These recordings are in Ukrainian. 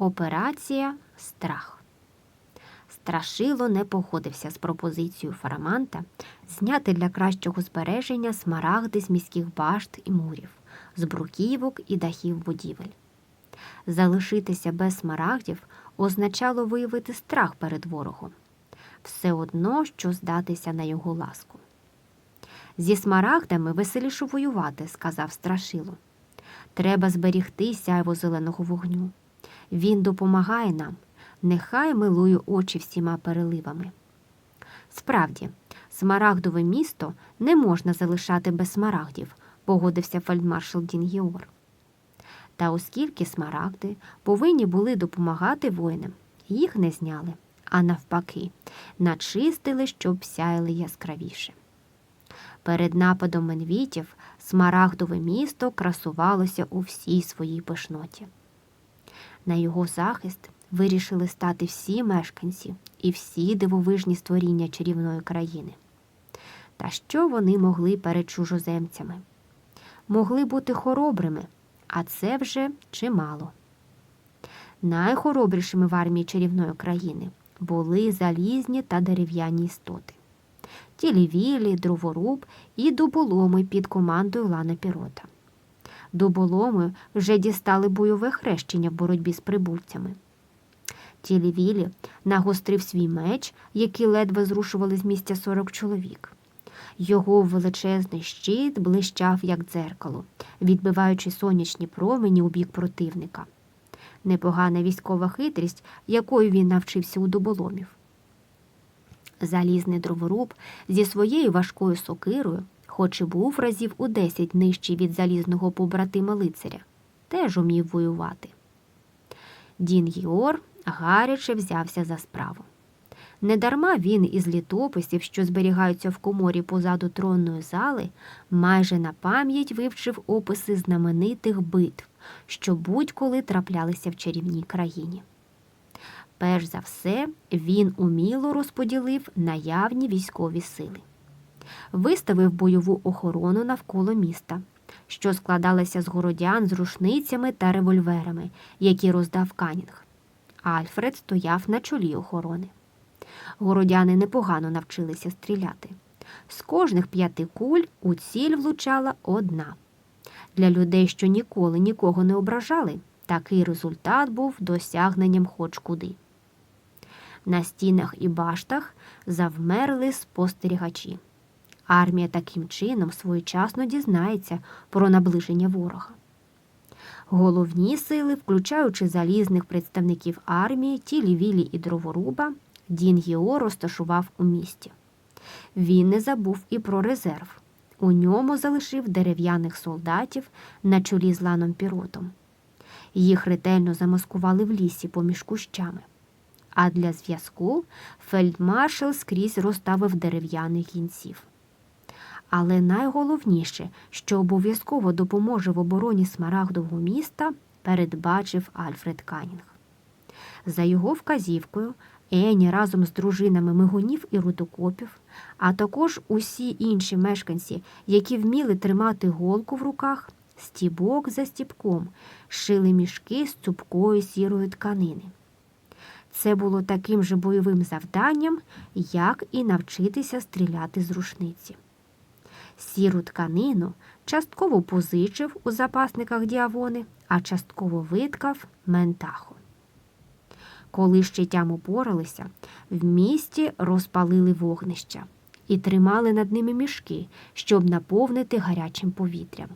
Операція Страх. Страшило не погодився з пропозицією Фараманта зняти для кращого збереження смарагди з міських башт і мурів, з бруківок і дахів будівель. Залишитися без смарагдів означало виявити страх перед ворогом, все одно, що здатися на його ласку. Зі смарагдами веселіше воювати, сказав Страшило. Треба зберігти сяйво зеленого вогню. Він допомагає нам, нехай милує очі всіма переливами. Справді, смарагдове місто не можна залишати без смарагдів, погодився фельдмаршал Дінгіор. Та оскільки смарагди повинні були допомагати воїнам, їх не зняли, а навпаки, начистили, щоб сяяли яскравіше. Перед нападом менвітів смарагдове місто красувалося у всій своїй пишноті. На його захист вирішили стати всі мешканці і всі дивовижні створіння чарівної країни. Та що вони могли перед чужоземцями? Могли бути хоробрими, а це вже чимало. Найхоробрішими в армії чарівної країни були залізні та дерев'яні істоти. Тілівілі, дроворуб і дуболоми під командою Лана Пірота. Дуболоми вже дістали бойове хрещення в боротьбі з прибульцями. Тілівілі нагострив свій меч, який ледве зрушували з місця 40 чоловік. Його величезний щит блищав, як дзеркало, відбиваючи сонячні промені у бік противника. Непогана військова хитрість, якою він навчився у дуболомів. Залізний дроворуб зі своєю важкою сокирою, хоч і був разів у десять нижчий від залізного побратима лицаря, теж умів воювати. Дін Гіор гаряче взявся за справу. Недарма він із літописів, що зберігаються в коморі позаду тронної зали, майже на пам'ять вивчив описи знаменитих битв, що будь-коли траплялися в чарівній країні. Перш за все, він уміло розподілив наявні військові сили, виставив бойову охорону навколо міста, що складалася з городян з рушницями та револьверами, які роздав Канінг. Альфред стояв на чолі охорони. Городяни непогано навчилися стріляти. З кожних п'яти куль у ціль влучала одна. Для людей, що ніколи нікого не ображали, такий результат був досягненням хоч куди. На стінах і баштах завмерли спостерігачі. Армія таким чином своєчасно дізнається про наближення ворога. Головні сили, включаючи залізних представників армії, тілі-вілі і дроворуба, Дін Гіо розташував у місті. Він не забув і про резерв. У ньому залишив дерев'яних солдатів на чолі з ланом піротом. Їх ретельно замаскували в лісі поміж кущами. А для зв'язку фельдмаршал скрізь розставив дерев'яних гінців. Але найголовніше, що обов'язково допоможе в обороні Смарагдового міста, передбачив Альфред Канінг. За його вказівкою, Ені разом з дружинами мигунів і рудокопів, а також усі інші мешканці, які вміли тримати голку в руках, стібок за стібком, шили мішки з цупкої сірої тканини. Це було таким же бойовим завданням, як і навчитися стріляти з рушниці. Сіру тканину частково позичив у запасниках діавони, а частково виткав ментахо. Коли щитям упоралися, в місті розпалили вогнища і тримали над ними мішки, щоб наповнити гарячим повітрям.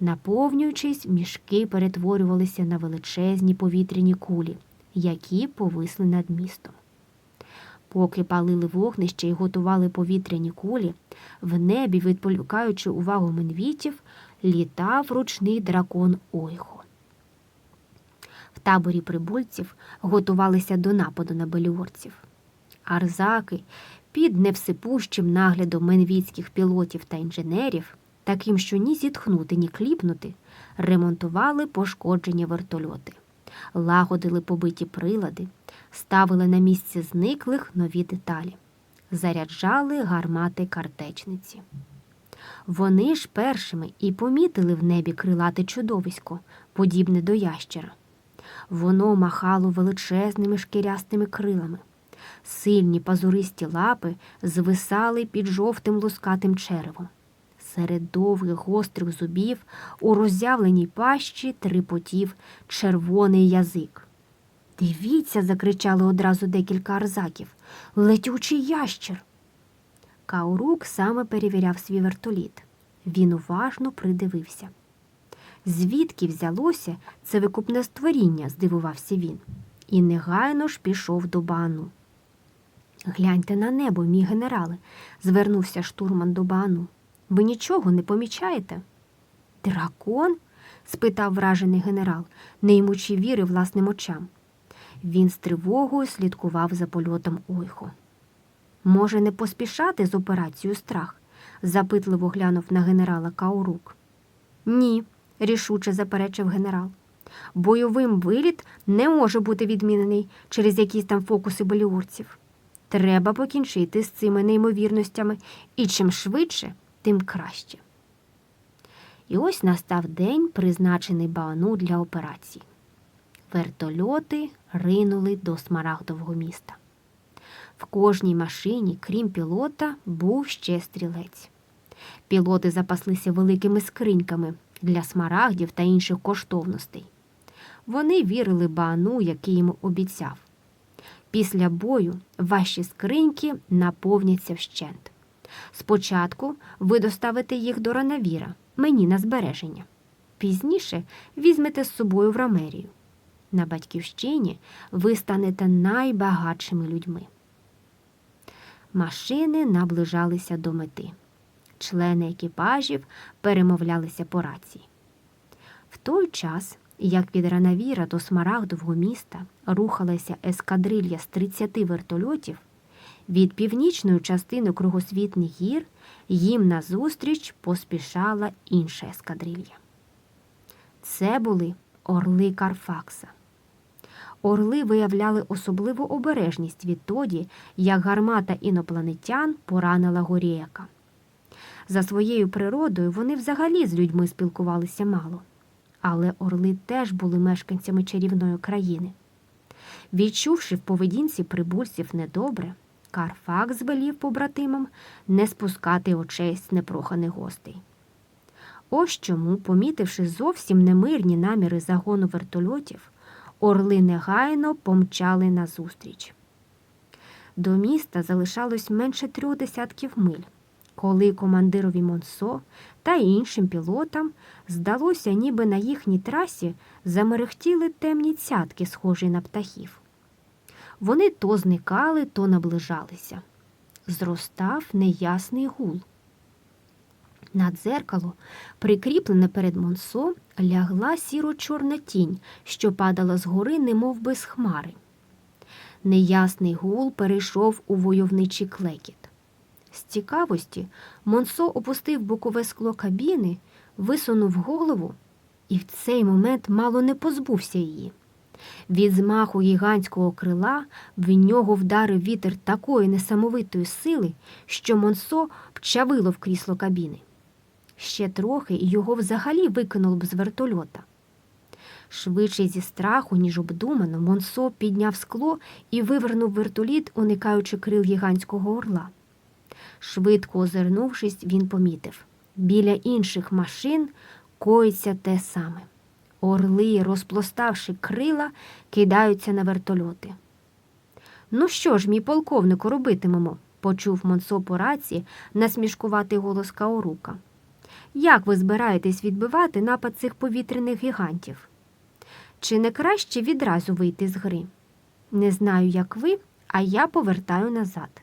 Наповнюючись, мішки перетворювалися на величезні повітряні кулі, які повисли над містом. Поки палили вогнище і готували повітряні кулі, в небі, відполікаючи увагу менвітів, літав ручний дракон Ойхо. В таборі прибульців готувалися до нападу на беліорців. Арзаки під невсипущим наглядом менвіцьких пілотів та інженерів, таким, що ні зітхнути, ні кліпнути, ремонтували пошкоджені вертольоти, лагодили побиті прилади, ставили на місці зниклих нові деталі, заряджали гармати картечниці. Вони ж першими і помітили в небі крилате чудовисько, подібне до ящера. Воно махало величезними шкірястими крилами. Сильні пазуристі лапи звисали під жовтим лускатим черевом. Серед довгих гострих зубів у роззявленій пащі трипотів червоний язик. Дивіться, закричали одразу декілька арзаків. Летючий ящер. Каурук саме перевіряв свій вертоліт. Він уважно придивився. Звідки взялося це викупне створіння, здивувався він, і негайно ж пішов до бану. Гляньте на небо, мій генерале, звернувся штурман до бану. Ви нічого не помічаєте? Дракон? спитав вражений генерал, не ймучи віри власним очам. Він з тривогою слідкував за польотом Ойхо. Може, не поспішати з операцією страх? запитливо глянув на генерала Каурук. Ні, рішуче заперечив генерал. Бойовим виліт не може бути відмінений через якісь там фокуси боліурців. Треба покінчити з цими неймовірностями, і чим швидше, тим краще. І ось настав день, призначений Баану для операції. Вертольоти ринули до смарагдового міста. В кожній машині, крім пілота, був ще стрілець. Пілоти запаслися великими скриньками для смарагдів та інших коштовностей. Вони вірили Баану, який йому обіцяв. Після бою ваші скриньки наповняться вщент. Спочатку ви доставите їх до Ранавіра, мені на збереження. Пізніше візьмете з собою в Рамерію. На батьківщині ви станете найбагатшими людьми. Машини наближалися до мети. Члени екіпажів перемовлялися по рації. В той час, як від Ранавіра до Смарагдового міста рухалася ескадрилья з 30 вертольотів, від північної частини кругосвітних гір їм назустріч поспішала інша ескадрилья. Це були орли Карфакса. Орли виявляли особливу обережність відтоді, як гармата інопланетян поранила Горіяка. За своєю природою вони взагалі з людьми спілкувалися мало, але орли теж були мешканцями чарівної країни. Відчувши в поведінці прибульців недобре, Карфак звелів побратимам не спускати очей з непроханих гостей. Ось чому, помітивши зовсім немирні наміри загону вертольотів, орли негайно помчали назустріч. До міста залишалось менше трьох десятків миль, коли командирові Монсо та іншим пілотам здалося, ніби на їхній трасі замерехтіли темні цятки, схожі на птахів. Вони то зникали, то наближалися. Зростав неясний гул. На дзеркало, прикріплене перед Монсо, лягла сіро-чорна тінь, що падала згори, немов би з хмари. Неясний гул перейшов у войовничий клекіт. З цікавості Монсо опустив бокове скло кабіни, висунув голову і в цей момент мало не позбувся її. Від змаху гігантського крила в нього вдарив вітер такої несамовитої сили, що Монсо вчавило в крісло кабіни. Ще трохи його взагалі викинуло б з вертольота. Швидше зі страху, ніж обдумано, Монсо підняв скло і вивернув вертоліт, уникаючи крил гігантського орла. Швидко озирнувшись, він помітив біля інших машин коїться те саме. Орли, розплоставши крила, кидаються на вертольоти. Ну що ж, мій полковнику, робитимемо? почув Монсо по рації насмішкуватий голос Каурука. Як ви збираєтесь відбивати напад цих повітряних гігантів? Чи не краще відразу вийти з гри? Не знаю, як ви, а я повертаю назад.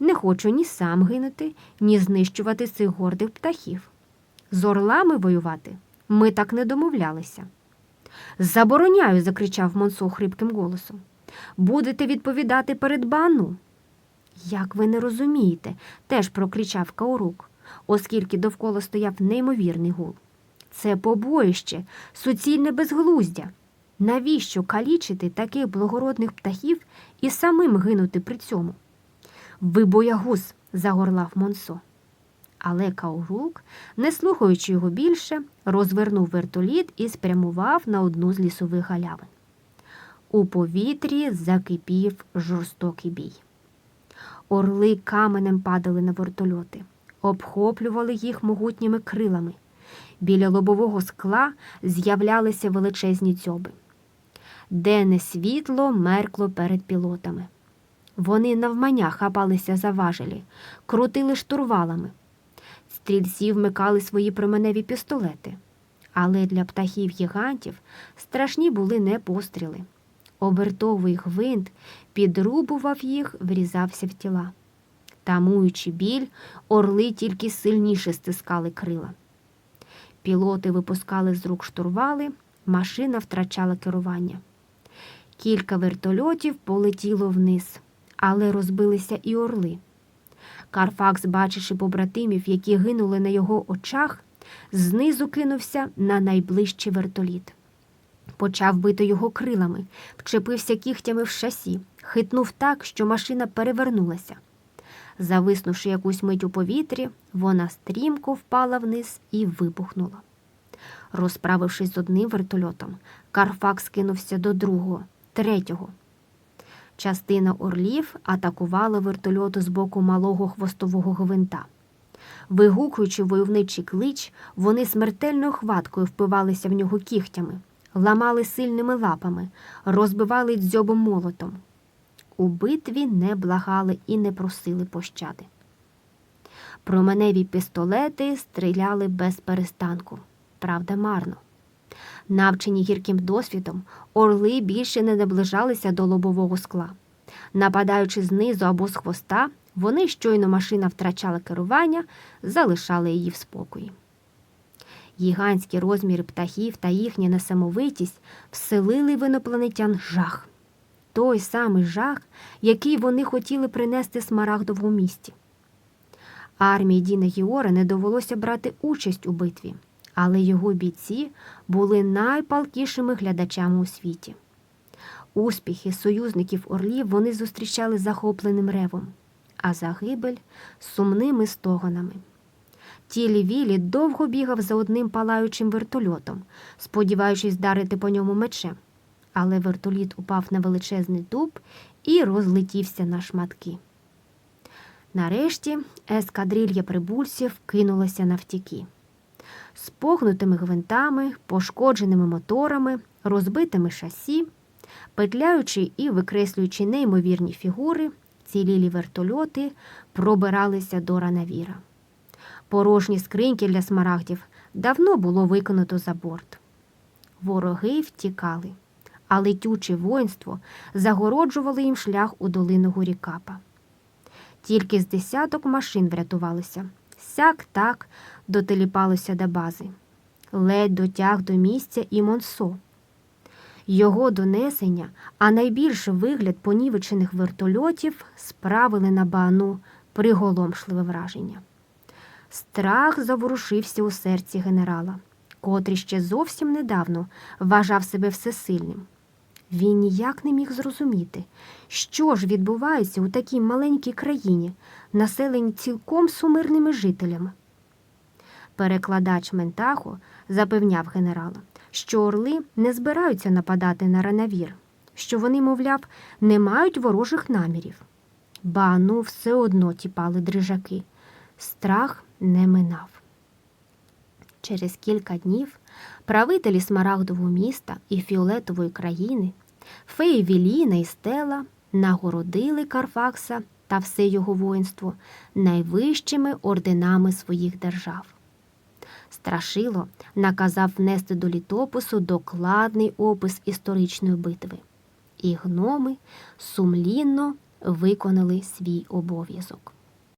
Не хочу ні сам гинути, ні знищувати цих гордих птахів. З орлами воювати ми так не домовлялися. Забороняю, закричав Монсо хрипким голосом. Будете відповідати перед бану. Як ви не розумієте, теж прокричав Каурук, оскільки довкола стояв неймовірний гул. Це побоїще, суцільне безглуздя. Навіщо калічити таких благородних птахів і самим гинути при цьому? Ви боягуз, загорлав Монсо. Але Каурук, не слухаючи його більше, розвернув вертоліт і спрямував на одну з лісових галявин. У повітрі закипів жорстокий бій. Орли каменем падали на вертольоти, обхоплювали їх могутніми крилами. Біля лобового скла з'являлися величезні дзьоби. Денне світло меркло перед пілотами. Вони навмання хапалися за важелі, крутили штурвалами. Стрільці вмикали свої променеві пістолети. Але для птахів гігантів страшні були не постріли. Обертовий гвинт підрубував їх, врізався в тіла. Тамуючи біль, орли тільки сильніше стискали крила. Пілоти випускали з рук штурвали, машина втрачала керування. Кілька вертольотів полетіло вниз, але розбилися і орли. Карфакс, бачивши побратимів, які гинули на його очах, знизу кинувся на найближчий вертоліт. Почав бити його крилами, вчепився кігтями в шасі, хитнув так, що машина перевернулася. Зависнувши якусь мить у повітрі, вона стрімко впала вниз і вибухнула. Розправившись з одним вертольотом, Карфакс кинувся до другого, третього. Частина орлів атакувала вертольоту з боку малого хвостового гвинта. Вигукуючи войовничий клич, вони смертельною хваткою впивалися в нього кігтями, ламали сильними лапами, розбивали дзьобом молотом. У битві не благали і не просили пощади. Променеві пістолети стріляли без перестанку, правда, марно. Навчені гірким досвідом, орли більше не наближалися до лобового скла. Нападаючи знизу або з хвоста, вони, щойно машина втрачала керування, залишали її в спокої. Гігантські розміри птахів та їхня несамовитість вселили в інопланетян жах. Той самий жах, який вони хотіли принести смарагдову місті. Армії Діна Гіора не довелося брати участь у битві, але його бійці були найпалкішими глядачами у світі. Успіхи союзників орлів вони зустрічали захопленим ревом, а загибель сумними стогонами. Тілі Вілі довго бігав за одним палаючим вертольотом, сподіваючись вдарити по ньому мечем, але вертоліт упав на величезний дуб і розлетівся на шматки. Нарешті ескадрилья прибульців кинулася навтіки. З погнутими гвинтами, пошкодженими моторами, розбитими шасі, петляючи і викреслюючи неймовірні фігури, цілілі вертольоти пробиралися до ранавіра. Порожні скриньки для смарагдів давно було викинуто за борт. Вороги втікали, а летюче воїнство загороджувало їм шлях у долину Гурікапа. Тільки з десяток машин врятувалися, сяк так дотеліпалося до бази, ледь дотяг до місця і Монсо. Його донесення, а найбільше вигляд понівечених вертольотів справили на Баану приголомшливе враження. Страх заворушився у серці генерала, котрий ще зовсім недавно вважав себе всесильним. Він ніяк не міг зрозуміти, що ж відбувається у такій маленькій країні, населеній цілком сумирними жителями. Перекладач Ментахо запевняв генерала, що орли не збираються нападати на ранавір, що вони, мовляв, не мають ворожих намірів. Бану все одно тіпали дрижаки. Страх не минав. Через кілька днів правителі Смарагдового міста і Фіолетової країни, феї Віліна і Стела нагородили Карфакса та все його воїнство найвищими орденами своїх держав. Страшило наказав внести до літопису докладний опис історичної битви, і гноми сумлінно виконали свій обов'язок.